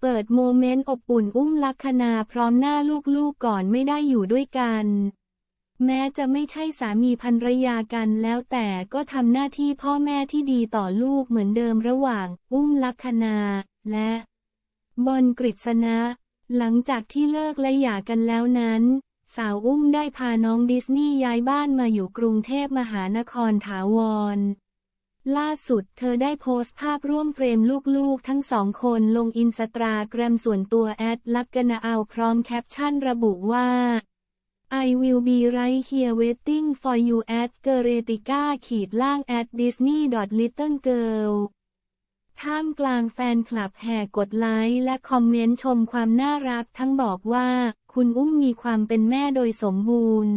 เปิดโมเมนต์อบอุ่นอุ้มลักษณาพร้อมหน้าลูกๆก่อนไม่ได้อยู่ด้วยกัน แม้จะไม่ใช่สามีภรรยากันแล้วแต่ก็ทำหน้าที่พ่อแม่ที่ดีต่อลูกเหมือนเดิมระหว่าง อุ้มลักษณาและบอลกฤษณะ หลังจากที่เลิกและหย่ากันแล้วนั้น สาวอุ้มได้พาน้องดิสนีย์ย้ายบ้านมาอยู่กรุงเทพมหานครถาวร ล่าสุดเธอได้โพสต์ภาพร่วมเฟรมลูกๆ ทั้งสองคนลงอินสตาแกรมส่วนตัวแอดลักกณาเอาพร้อมแคปชั่นระบุว่า I will be right here waiting for you at g e r e t i c a ขีดล่าง at disney little girl ท่ามกลางแฟนคลับแห่กดไลค์และคอมเมนต์ชมความน่ารักทั้งบอกว่า คุณอุ้มมีความเป็นแม่โดยสมบูรณ์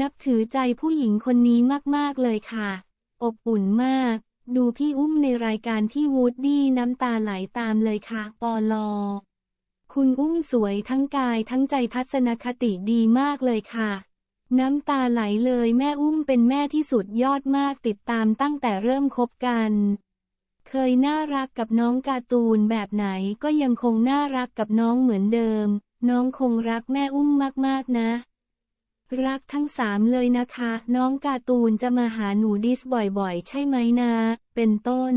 นับถือใจผู้หญิงคนนี้มากๆเลยค่ะ อบอุ่นมาก ดูพี่อุ้มในรายการพี่วูดดี้น้ำตาไหลตามเลยค่ะ ปอลอ คุณอุ้มสวยทั้งกายทั้งใจทัศนคติดีมากเลยค่ะ น้ำตาไหลเลยแม่อุ้มเป็นแม่ที่สุดยอดมากติดตามตั้งแต่เริ่มคบกัน เคยน่ารักกับน้องการ์ตูนแบบไหนก็ยังคงน่ารักกับน้องเหมือนเดิม น้องคงรักแม่อุ้มมากๆนะ รักทั้งสามเลยนะคะ น้องการ์ตูนจะมาหาหนูดิสบ่อยๆ ใช่ไหมนะ เป็นต้น